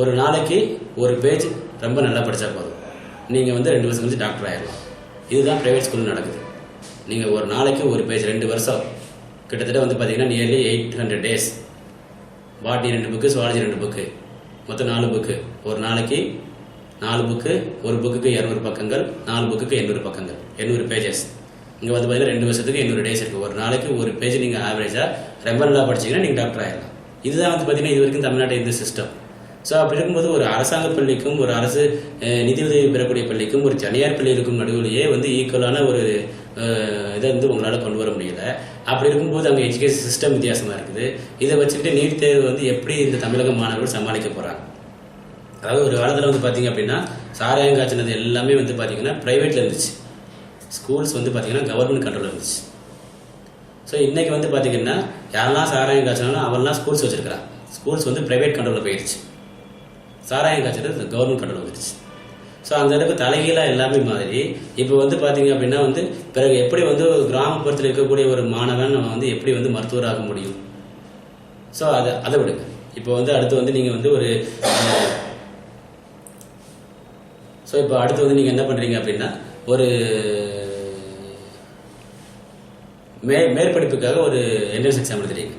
S1: ஒரு நாளைக்கு ஒரு பேஜ் ரொம்ப நல்லா படித்தா போதும். நீங்கள் வந்து ரெண்டு வருஷம் வந்து டாக்டர் ஆயிடலாம் இதுதான் ப்ரைவேட் ஸ்கூலில் நடக்குது. நீங்கள் ஒரு நாளைக்கு ஒரு பேஜ் ரெண்டு வருஷம் கிட்டத்தட்ட வந்து பார்த்தீங்கன்னா nearly eight hundred days botany ரெண்டு புக்கு சுவாலஜி ரெண்டு புக்கு மொத்தம் நாலு புக்கு ஒரு நாளைக்கு நாலு புக்கு ஒரு புக்குக்கு இரநூறு பக்கங்கள் நாலு புக்குக்கு எண்ணூறு பக்கங்கள் எண்ணூறு பேஜஸ் இங்கே வந்து பார்த்தீங்கன்னா ரெண்டு வருஷத்துக்கு எண்ணூறு டேஸ் இருக்குது ஒரு நாளைக்கு ஒரு பேஜ் நீங்கள் ஆவரேஜாக ரெஃபரலாக படிச்சிங்கன்னா நீங்கள் டாக்டர் ஆகிடலாம் இதுதான் வந்து பார்த்தீங்கன்னா இது வரைக்கும் தமிழ்நாட்டில் இந்த சிஸ்டம் ஸோ அப்படி இருக்கும்போது ஒரு அரசாங்க பள்ளிக்கும் ஒரு அரசு நிதியுதவி நிதி உதவி பெறக்கூடிய பள்ளிக்கும் ஒரு தனியார் பள்ளிகளுக்கும் நடுவிலேயே வந்து ஈக்குவலான ஒரு இதை வந்து உங்களால் கொண்டு வர முடியல. அப்படி இருக்கும்போது அங்கே எஜுகேஷன் சிஸ்டம் வித்தியாசமாக இருக்குது. இதை வச்சுக்கிட்டு நீட் தேர்வு வந்து எப்படி இந்த தமிழக மாணவர்கள் சமாளிக்க போகிறாங்க அதாவது ஒரு காலத்தில் வந்து பார்த்தீங்க அப்படின்னா சாராயம் காய்ச்சினது எல்லாமே வந்து பார்த்தீங்கன்னா ப்ரைவேட்டில் இருந்துச்சு. ஸ்கூல்ஸ் வந்து பார்த்தீங்கன்னா கவர்மெண்ட் கண்ட்ரோல் இருந்துச்சு. ஸோ இன்றைக்கி வந்து பார்த்தீங்கன்னா யாரெல்லாம் சாராயம் காய்ச்சினாலும் அவன்லாம் ஸ்கூல்ஸ் வச்சுருக்கிறான். ஸ்கூல்ஸ் வந்து ப்ரைவேட் கண்ட்ரோலில் போயிடுச்சு சாராயம் காய்ச்சது கவர்மெண்ட் கண்ட்ரோல் வந்துருச்சு. ஸோ அந்த அளவுக்கு தலைகீழாக எல்லாமே மாதிரி இப்போ வந்து பார்த்தீங்க அப்படின்னா வந்து பிறகு எப்படி வந்து ஒரு கிராமப்புறத்தில் இருக்கக்கூடிய ஒரு மாணவன் நம்ம வந்து எப்படி வந்து மருத்துவராக முடியும்? ஸோ அதை அதை விடுங்க. இப்போ வந்து அடுத்து வந்து நீங்கள் வந்து ஒரு ஸோ இப்போ அடுத்து வந்து நீங்கள் என்ன பண்ணுறீங்க அப்படின்னா ஒரு மே மேற்படிப்புக்காக ஒரு என்ட்ரன்ஸ் எக்ஸாம் எழுதுறீங்க.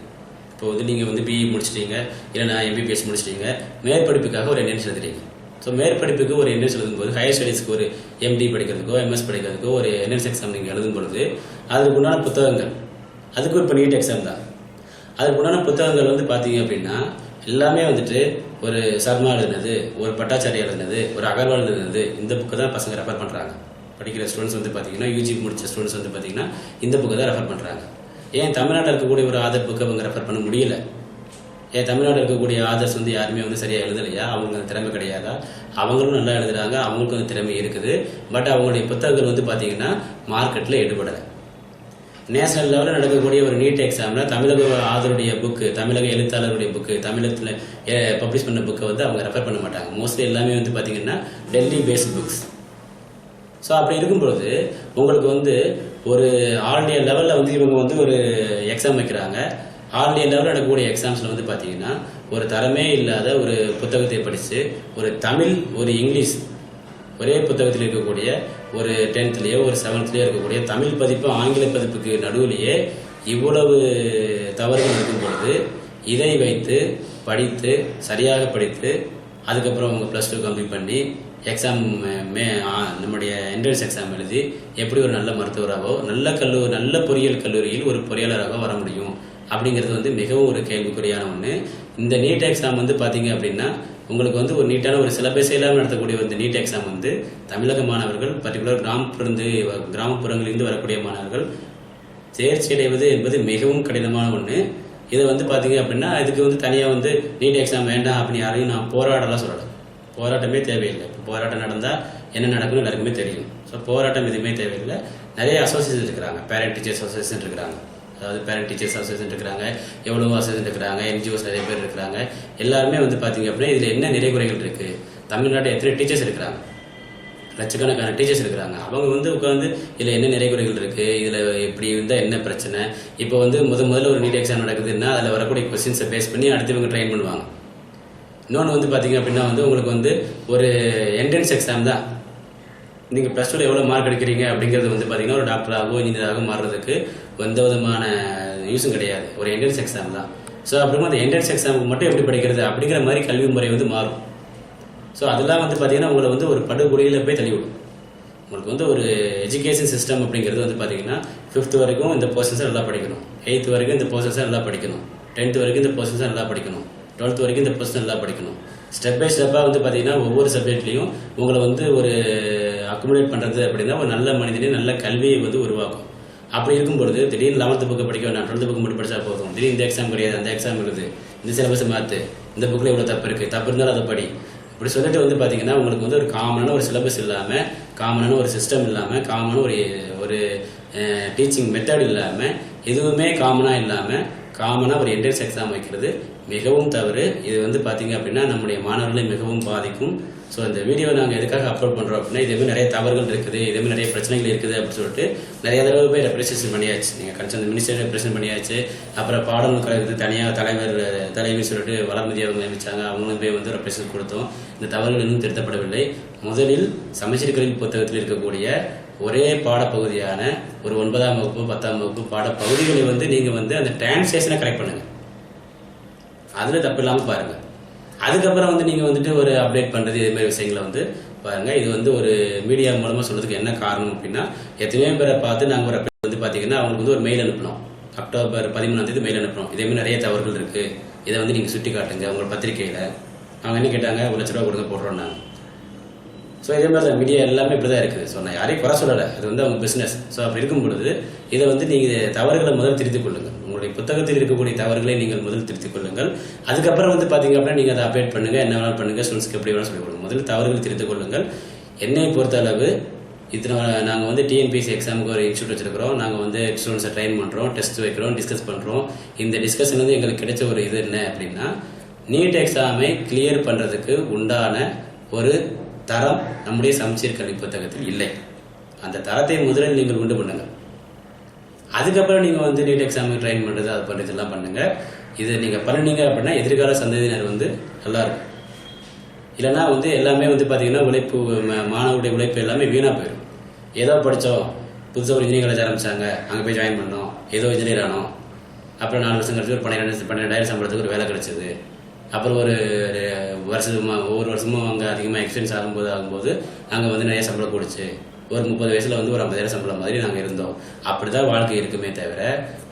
S1: இப்போ வந்து நீங்கள் வந்து பிஇ முடிச்சிட்டீங்க இல்லைனா எம்பிபிஎஸ் முடிச்சிட்டீங்க மேற்படிப்புக்காக ஒரு என்ட்ரன்ஸ் எழுதுறீங்க. ஸோ மேற்படிப்புக்கு ஒரு என்ட்ரன்ஸ் எழுதும்போது ஹையர் ஸ்டடீஸ்க்கு ஒரு எம்டி படிக்கிறதுக்கோ எம்எஸ் படிக்கிறதுக்கோ ஒரு என்ட்ரன்ஸ் எக்ஸாம் நீங்கள் எழுதும் பொழுது அதுக்கு உண்டான புத்தகங்கள். அதுக்கு இப்போ நீட் எக்ஸாம் தான். அதுக்கு உண்டான புத்தகங்கள் வந்து பார்த்தீங்க அப்படின்னா எல்லாமே வந்துட்டு ஒரு சர்மா எழுதுனது ஒரு பட்டாச்சாரியா எழுதுனது ஒரு அகர்வால் எழுதுனது இந்த புக்கு தான் பசங்க ரெஃபர் பண்ணுறாங்க படிக்கிற ஸ்டூடெண்ட்ஸ் வந்து பார்த்தீங்கன்னா யூஜி முடிச்ச ஸ்டூடெண்ட்ஸ் வந்து பார்த்தீங்கன்னா இந்த புக்கு தான் ரெஃபர் பண்ணுறாங்க ஏன் தமிழ்நாட்டில் இருக்கக்கூடிய ஒரு ஆதர் புக்கு அவங்க ரெஃபர் பண்ண முடியல? ஏன் தமிழ்நாட்டில் இருக்கக்கூடிய ஆதர்ஸ் வந்து யாருமே வந்து சரியாக எழுதலையா? அவங்களுக்கு அந்த திறமை கிடையாதா? அவங்களும் நல்லா எழுதுறாங்க அவங்களுக்கும் அந்த திறமை இருக்குது. பட் அவங்களுடைய புத்தகங்கள் வந்து பார்த்தீங்கன்னா மார்க்கெட்டில் எடுபடலை நேஷனல் லெவலில் நடக்கக்கூடிய ஒரு நீட் எக்ஸாமில் தமிழக ஆதருடைய புக்கு தமிழக எழுத்தாளருடைய புக்கு தமிழகத்தில் பப்ளிஷ் பண்ண புக்கை வந்து அவங்க ரெஃபர் பண்ண மாட்டாங்க. மோஸ்ட்லி எல்லாமே வந்து பார்த்தீங்கன்னா டெல்லி பேஸ்ட் புக்ஸ் ஸோ அப்படி இருக்கும்பொழுது உங்களுக்கு வந்து ஒரு ஆல் இண்டியா லெவலில் வந்து இவங்க வந்து ஒரு எக்ஸாம் வைக்கிறாங்க. ஆல் இண்டியா லெவலில் நடக்கக்கூடிய எக்ஸாம்ஸில் வந்து பார்த்தீங்கன்னா ஒரு தரமே இல்லாத ஒரு புத்தகத்தை படித்து ஒரு தமிழ் ஒரு இங்கிலீஷ் ஒரே புத்தகத்தில் இருக்கக்கூடிய ஒரு டென்த்லேயோ ஒரு செவன்த்லேயோ இருக்கக்கூடிய தமிழ் பதிப்பு ஆங்கில பதிப்புக்கு நடுவிலேயே இவ்வளவு தவறுகள் இருக்கும் பொழுது இதை வைத்து படித்து சரியாக படித்து அதுக்கப்புறம் அவங்க ப்ளஸ் டூ கம்ப்ளீட் பண்ணி எக்ஸாம் மே நம்முடைய என்ட்ரன்ஸ் எக்ஸாம் எழுதி எப்படி ஒரு நல்ல மருத்துவராகவோ நல்ல கல்லூரி நல்ல பொறியியல் கல்லூரியில் ஒரு பொறியாளராக வர முடியும். அப்படிங்கிறது வந்து மிகவும் ஒரு கேள்விக்குறியான ஒன்று இந்த நீட் எக்ஸாம் வந்து பார்த்தீங்க அப்படின்னா உங்களுக்கு வந்து ஒரு நீட்டான ஒரு சிலபஸே இல்லாமல் நடத்தக்கூடிய இந்த நீட் எக்ஸாம் வந்து தமிழக மாணவர்கள் பர்டிகுலர் கிராமப்புறந்து கிராமப்புறங்களிலிருந்து வரக்கூடிய மாணவர்கள் தேர்ச்சி அடைவது என்பது மிகவும் கடினமான ஒன்று இதை வந்து பார்த்தீங்க அப்படின்னா இதுக்கு வந்து தனியாக வந்து நீட் எக்ஸாம் வேண்டாம் அப்படின்னு யாரையும் நான் போராடலாம் சொல்லலை. போராட்டமே தேவையில்லை. இப்போ போராட்டம் நடந்தால் என்ன நடக்கும்னு எல்லாருக்குமே தெரியும். ஸோ போராட்டம் எதுவுமே தேவையில்லை. நிறைய அசோசியேஷன் இருக்கிறாங்க. பேரண்ட் டீச்சர் அசோசியேஷன் இருக்கிறாங்க. அதாவது பேரண்ட் டீச்சர்ஸ் அசோசியேஷன் இருக்கிறாங்க எவ்வளோ அசோசியேஷன் இருக்கிறாங்க என்ஜிஓஸ் நிறைய பேர் இருக்கிறாங்க. எல்லாருமே வந்து பார்த்தீங்க அப்படின்னா இதில் என்ன நிறை குறைகள் இருக்குது தமிழ்நாட்டில் எத்தனை டீச்சர்ஸ் இருக்கிறாங்க? லட்சக்கணக்கான டீச்சர்ஸ் இருக்கிறாங்க. அவங்க வந்து உட்காந்து இதில் என்ன நிறை குறைகள் இருக்குது இதில் எப்படி இருந்தால் என்ன பிரச்சனை? இப்போ வந்து முத முதல்ல ஒரு நீட் எக்ஸாம் நடக்குதுன்னா அதில் வரக்கூடிய கொஸ்டின்ஸை பேஸ் பண்ணி அடுத்து ட்ரெயின் பண்ணுவாங்க. இன்னொன்று வந்து பார்த்தீங்க அப்படின்னா வந்து உங்களுக்கு வந்து ஒரு என்ட்ரன்ஸ் எக்ஸாம் தான். நீங்கள் ப்ளஸ் டூவில் எவ்வளோ மார்க் எடுக்கிறீங்க அப்படிங்கிறது வந்து பார்த்தீங்கன்னா ஒரு டாக்டராகவோ இன்ஜினியராகவோ மாறுறதுக்கு எந்த விதமான யூஸும் கிடையாது. ஒரு என்ட்ரன்ஸ் எக்ஸாம் தான். ஸோ அப்படிங்கும்போது அந்த என்ட்ரன்ஸ் எக்ஸாமுக்கு மட்டும் எப்படி படிக்கிறது? அப்படிங்கிற மாதிரி கல்வி முறை வந்து மாறும். ஸோ அதெல்லாம் வந்து பார்த்தீங்கன்னா உங்களை வந்து ஒரு படுகொலையில் போய் தள்ளிவிடும். உங்களுக்கு வந்து ஒரு எஜுகேஷன் சிஸ்டம் அப்படிங்கிறது வந்து பார்த்தீங்கன்னா ஃபிஃப்த் வரைக்கும் இந்த போர்ஷன்ஸை நல்லா படிக்கணும். எயித்து வரைக்கும் இந்த போர்ஷன்ஸை நல்லா படிக்கணும். டென்த் வரைக்கும் இந்த போர்ஷன்ஸை நல்லா படிக்கணும். டுவெல்த் வரைக்கும் இந்த போர்ஷன் நல்லா படிக்கணும். ஸ்டெப் பை ஸ்டெப்பாக வந்து பார்த்தீங்கன்னா ஒவ்வொரு சப்ஜெக்ட்லையும் உங்களை வந்து ஒரு அக்குமுலேட் பண்ணுறது அப்படின்னா ஒரு நல்ல மனிதனே நல்ல கல்வியை வந்து உருவாக்கும். அப்படி இருக்கும் பொழுது திடீர்னு லெவன்த்து புக்கு படிக்க வேண்டாம். டுவெல்த் புக்கு மட்டும் படிச்சா போதும். திடீர்னு இந்த எக்ஸாம் கிடையாது அந்த எக்ஸாம் இருக்குது இந்த சிலபஸ் மாற்று இந்த புக்கில் இவ்வளோ தப்பு இருக்குது தப்பு இருந்தாலும் அதை படி. இப்படி சொல்லிட்டு வந்து பார்த்தீங்கன்னா உங்களுக்கு வந்து ஒரு காமனான ஒரு சிலபஸ் இல்லாமல் காமனான ஒரு சிஸ்டம் இல்லாமல் காமனான ஒரு ஒரு டீச்சிங் மெத்தட் இல்லாமல் எதுவுமே காமனாக இல்லாமல் காமனாக ஒரு என்ட்ரன்ஸ் எக்ஸாம் வைக்கிறது மிகவும் தவறு. இது வந்து பார்த்தீங்க அப்படின்னா நம்முடைய மாணவர்களை மிகவும் பாதிக்கும். ஸோ இந்த வீடியோ நாங்கள் எதுக்காக அப்லோட் பண்ணுறோம் அப்படின்னா இதேமாதிரி நிறைய தவறுகள் இருக்குது இதேமாதிரி நிறைய பிரச்சனைகள் இருக்குது அப்படின்னு சொல்லிட்டு நிறைய தடவை போய் ரெப்ரசன்ட் பண்ணியாச்சு நீங்கள் கன்சர்ன் மினிஸ்டர் ரெப்ரசன்ட் பண்ணியாச்சு. அப்புறம் பாடல் கழகத்துக்கு தனியாக தலைவர் தலைவர் சொல்லிட்டு வளர்மதி அவங்க நியமிச்சாங்க. அவங்களும் போய் வந்து ரெப்ரசன்ட் கொடுத்தோம். இந்த தவறுகள் இன்னும் திருத்தப்படவில்லை. முதலில் சமச்சீர் கல்வி புத்தகத்தில் இருக்கக்கூடிய ஒரே பாடப்பகுதியான ஒரு ஒன்பதாம் வகுப்பு பத்தாம் வகுப்பு பாடப்பகுதிகளை வந்து நீங்கள் வந்து அந்த டிரான்ஸ்லேஷனை கரெக்ட் பண்ணுங்கள் அதில் தப்பு இல்லாமல் பாருங்கள் அதுக்கப்புறம் வந்து நீங்கள் வந்துட்டு ஒரு அப்டேட் பண்ணுறது இது மாதிரி விஷயங்களை வந்து பாருங்கள் இது வந்து ஒரு மீடியா மூலமாக சொல்கிறதுக்கு என்ன காரணம் அப்படின்னா எத்தனையோ பேரை பார்த்து நாங்கள் ஒரு வந்து பார்த்தீங்கன்னா அவங்களுக்கு வந்து ஒரு மெயில் அனுப்பினோம். அக்டோபர் பதிமூணாம் தேதி மெயில் அனுப்பினோம். இதே மாதிரி நிறைய தவறுகள் இருக்குது இதை வந்து நீங்கள் சுட்டி காட்டுங்க உங்கள் பத்திரிக்கையில் அவங்க என்ன கேட்டாங்க? ஒரு லட்ச ரூபா கொடுங்க போடுறோம் நாங்கள் ஸோ இதே மாதிரி தான் மீடியா எல்லாமே இப்படி தான் இருக்குது. ஸோ நான் யாரையும் குறை சொல்லலை. அது வந்து அவங்க பிஸ்னஸ் ஸோ அப்படி இருக்கும் பொழுது இதை வந்து நீங்கள் தவறுகளை முதல் திருத்திக் கொள்ளுங்கள் உங்களுடைய புத்தகத்தில் இருக்கக்கூடிய தவறுகளை நீங்கள் முதல் திருத்திக் கொள்ளுங்கள். அதுக்கப்புறம் வந்து பார்த்தீங்க அப்படின்னா நீங்கள் அதை அப்டேட் பண்ணுங்கள் என்ன வேணாலும் பண்ணுங்கள் ஸ்டூடெண்ட்ஸ்க்கு எப்படி வேணாலும் சொல்லிக் கொடுங்க. முதல்ல தவறுகள் திருத்திக் கொள்ளுங்கள். என்னை பொறுத்த அளவு இத்தனை நாங்கள் வந்து டிஎன்பிஎஸ்சி எக்ஸாமுக்கு ஒரு இன்ஸ்டியூட் வச்சிருக்கிறோம். நாங்கள் வந்து ஸ்டூடெண்ட்ஸை ட்ரைன் பண்ணுறோம் டெஸ்ட் வைக்கிறோம் டிஸ்கஸ் பண்ணுறோம் இந்த டிஸ்கஷன் வந்து எங்களுக்கு கிடைச்ச ஒரு இது என்ன அப்படின்னா நீட் எக்ஸாமை கிளியர் பண்ணுறதுக்கு உண்டான ஒரு தரம் நம்முடைய சமச்சீர் கல்வி புத்தகத்தில் இல்லை. அந்த தரத்தை முதலில் நீங்கள் உண்டு பண்ணுங்கள். அதுக்கப்புறம் நீங்கள் வந்து நீட் எக்ஸாமுக்கு ட்ரைன் பண்ணுறது அது பண்ணுறது எல்லாம் பண்ணுங்கள் இது நீங்கள் பண்ணீங்க அப்படின்னா எதிர்கால சந்ததியினர் வந்து நல்லாயிருக்கும் இல்லைனா இல்லைன்னா வந்து எல்லாமே வந்து பார்த்தீங்கன்னா உழைப்பு மாணவருடைய உழைப்பு எல்லாமே வீணாக போயிடும். ஏதோ படித்தோம் புதுசாக ஒரு இன்ஜினியர் காலேஜ் ஆரம்பித்தாங்க அங்கே போய் ஜாயின் பண்ணோம் ஏதோ இன்ஜினியர் ஆனோம். அப்புறம் நாலு வருஷம் கழிச்சு ஒரு பன்னிரெண்டு பன்னிரெண்டாயிரம் சம்பளத்துக்கு ஒரு வேலை கிடச்சிது. அப்புறம் ஒரு ஒரு வருஷமா ஒவ்வொரு வருஷமும் அங்கே அதிகமாக எக்ஸ்பீரியன்ஸ் ஆகும்போது ஆகும்போது அங்கே வந்து நிறைய சம்பளம் கொடுச்சு. ஒரு முப்பது வயசில் வந்து ஒரு ஐம்பதாயிரம் சம்பளம் மாதிரி நாங்கள் இருந்தோம். அப்படி தான் வாழ்க்கை இருக்குமே தவிர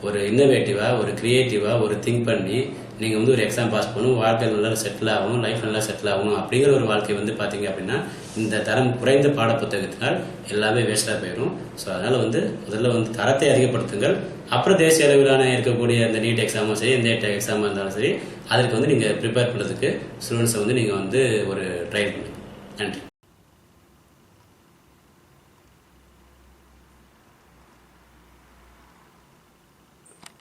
S1: ஒரு இன்னோவேட்டிவாக ஒரு க்ரியேட்டிவாக ஒரு திங்க் பண்ணி நீங்கள் வந்து ஒரு எக்ஸாம் பாஸ் பண்ணணும் வாழ்க்கை நல்லா செட்டில் ஆகணும் லைஃப் நல்லா செட்டில் ஆகணும் அப்படிங்கிற ஒரு வாழ்க்கை வந்து பார்த்தீங்க அப்படின்னா இந்த தரம் குறைந்த பாடப்புத்தகத்தினால் எல்லாமே வேஸ்ட்டாக போயிடும். ஸோ அதனால் வந்து முதல்ல வந்து தரத்தை அதிகப்படுத்துங்கள். அப்புறம் தேசிய அளவிலான இருக்கக்கூடிய அந்த நீட் எக்ஸாமும் சரி இந்த எக்ஸாமாக இருந்தாலும் சரி அதற்கு வந்து நீங்கள் ப்ரிப்பேர் பண்ணுறதுக்கு ஸ்டூடெண்ட்ஸை வந்து நீங்கள் வந்து ஒரு ட்ரை பண்ணுங்கள் நன்றி.